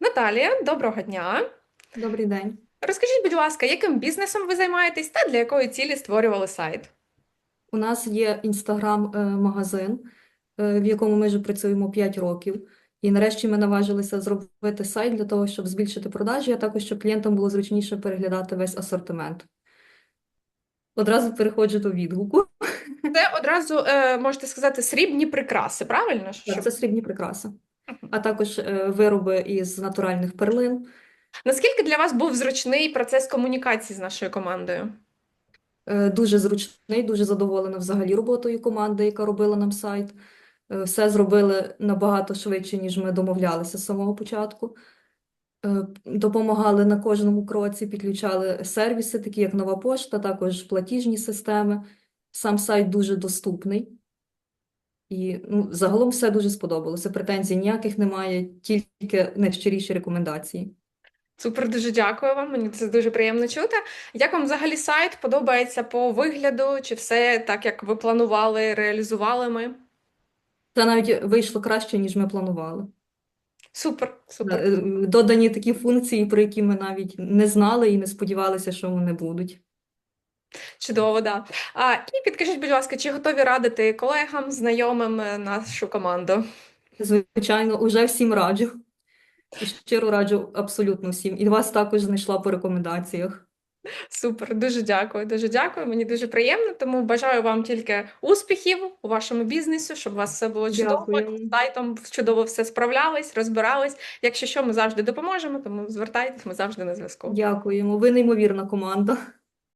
Наталія, доброго дня. Добрий день. Розкажіть, будь ласка, яким бізнесом ви займаєтесь та для якої цілі створювали сайт? У нас є інстаграм-магазин, е, в якому ми вже працюємо 5 років. І нарешті ми наважилися зробити сайт для того, щоб збільшити продажі, а також щоб клієнтам було зручніше переглядати весь асортимент. Одразу переходжу до відгуку. Це одразу е, можете сказати срібні прикраси, правильно? Так, Це срібні прикраси, а також е, вироби із натуральних перлин. Наскільки для вас був зручний процес комунікації з нашою командою? Е, Дуже зручний, дуже задоволена взагалі роботою команди, яка робила нам сайт. Е, Все зробили набагато швидше, ніж ми домовлялися з самого початку. Допомагали на кожному кроці, підключали сервіси, такі як Нова Пошта, також платіжні системи. Сам сайт дуже доступний. І ну, загалом все дуже сподобалося. Претензій ніяких немає, тільки найщиріші рекомендації. Супер, дуже дякую вам. Мені це дуже приємно чути. Як вам взагалі сайт подобається по вигляду? Чи все так, як ви планували, реалізували ми? Це навіть вийшло краще, ніж ми планували. Супер, супер. Е, Додані такі функції, про які ми навіть не знали і не сподівалися, що вони будуть. Чудово, да. А, і підкажіть, будь ласка, чи готові радити колегам, знайомим е, нашу команду? Звичайно, уже всім раджу. І щиро раджу абсолютно всім. І вас також знайшла по рекомендаціях. Супер, дуже дякую, дуже дякую. Мені дуже приємно. Тому бажаю вам тільки успіхів у вашому бізнесі, щоб у вас все було чудово, з сайтом чудово все справлялись, розбирались. Якщо що, ми завжди допоможемо, тому звертайтесь, ми завжди на зв'язку. Дякуємо. Ви неймовірна команда.